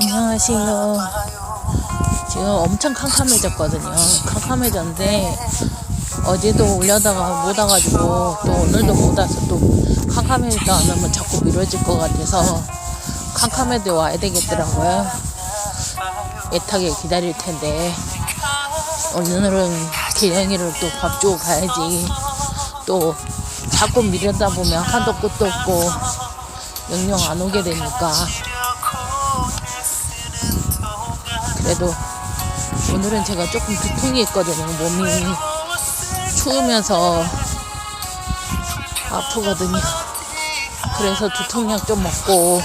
안녕하세요. 지금 엄청 캄캄해졌거든요. 캄캄해졌는데 어제도 올려다가 못 와가지고 또 오늘도 못 와서 또 캄캄해지다 않으면 자꾸 미뤄질 것 같아서 캄캄해도 와야 되겠더라고요. 애타게 기다릴 텐데 오늘은 기영이를 또 밥 주고 가야지. 또 자꾸 미루다 보면 한도 끝도 없고 영영 안 오게 되니까 그래도 오늘은 제가 조금 두통이 있거든요. 몸이 추우면서 아프거든요. 그래서 두통약 좀 먹고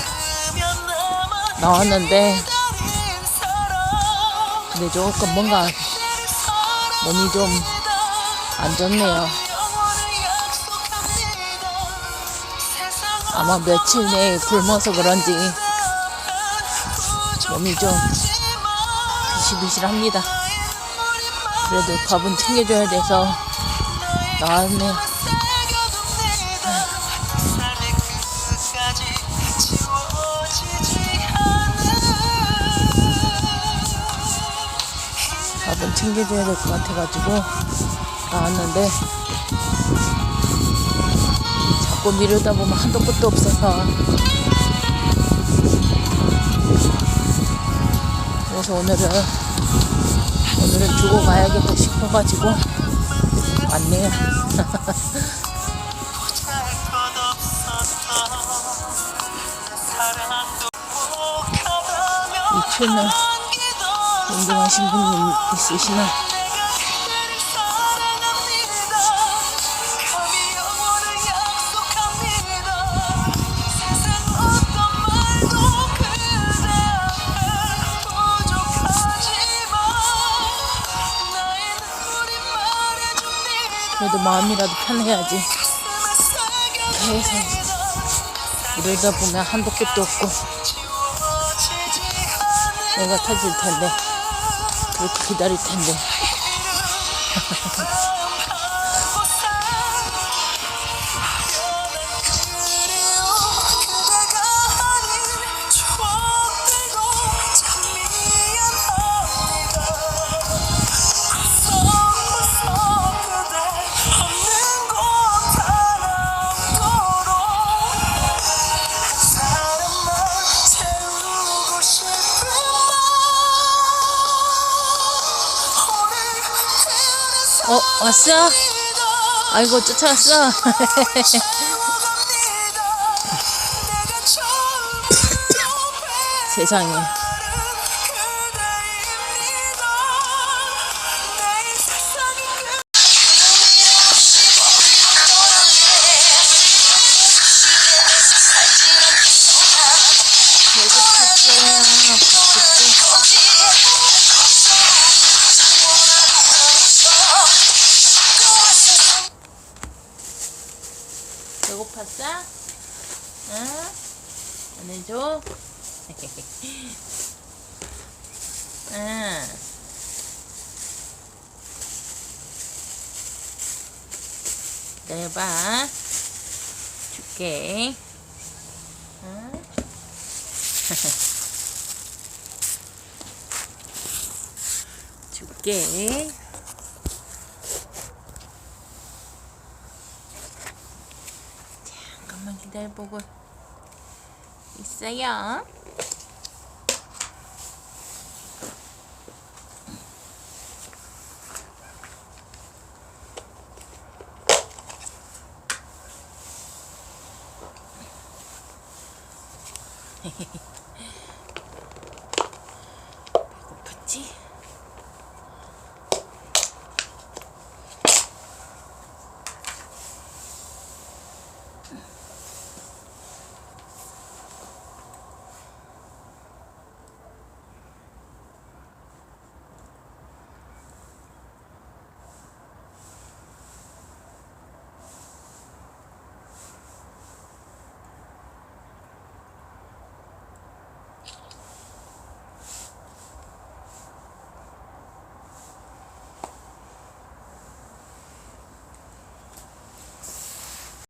나왔는데 근데 조금 뭔가 몸이 좀 안 좋네요. 아마 며칠 내에 굶어서 그런지 몸이 좀 비실비실합니다. 그래도 밥은 챙겨줘야 돼서 나왔네요. 밥은 챙겨줘야 될 것 같아가지고 나왔는데 자꾸 미루다 보면 한도 끝도 없어서 그래서 오늘은 오늘은 주고 가야겠다 싶어가지고 왔네요. 이 채널 궁금하신 분 있으시나? 그래도 마음이라도 편해야지. 계속 이러다 보면 한도 끝도 없고 내가 터질 텐데 그렇게 기다릴 텐데 어 왔어? 아이고 쫓아왔어 세상에 배고팠어? 응? 안 해줘? 응. 내봐. 줄게. 응? 줄게. 기다려보고 있어요. 배고팠지?